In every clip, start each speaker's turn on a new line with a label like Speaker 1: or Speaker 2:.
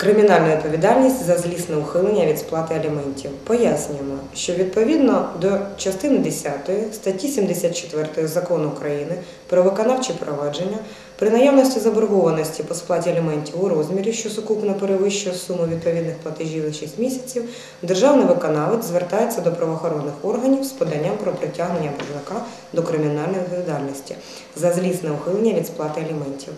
Speaker 1: Кримінальна відповідальність за злісне ухилення від сплати аліментів. Пояснюємо, що відповідно до частини 10 статті 74 Закону України про виконавче провадження при наявності заборгованості по сплаті аліментів у розмірі, що сукупно перевищує суму відповідних платежів за 6 місяців, державний виконавець звертається до правоохоронних органів з поданням про притягнення боржника до кримінальної відповідальності за злісне ухилення від сплати аліментів.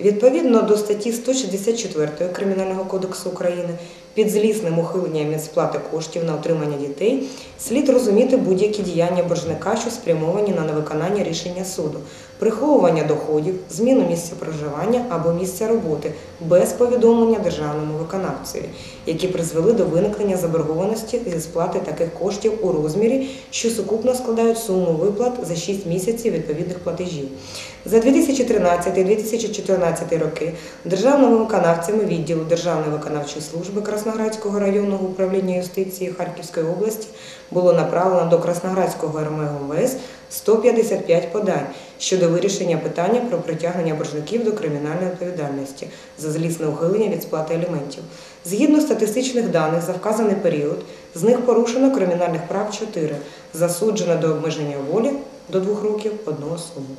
Speaker 1: Відповідно до статті 164 Кримінального кодексу України під злісним ухиленням від сплати коштів на отримання дітей слід розуміти будь-які діяння боржника, що спрямовані на невиконання рішення суду, приховування доходів, зміну місця проживання або місця роботи без повідомлення державному виконавцеві, які призвели до виникнення заборгованості зі сплати таких коштів у розмірі, що сукупно складають суму виплат за 6 місяців відповідних платежів. За 2013-2014 роки державними виконавцями відділу Державної виконавчої служби Красноградського районного управління юстиції Харківської області було направлено до Красноградського РМГ 155 подань щодо вирішення питання про притягнення боржників до кримінальної відповідальності за злісне ухилення від сплати аліментів. Згідно статистичних даних за вказаний період, з них порушено кримінальних прав 4, засуджено до обмеження волі до 2 років одну особу.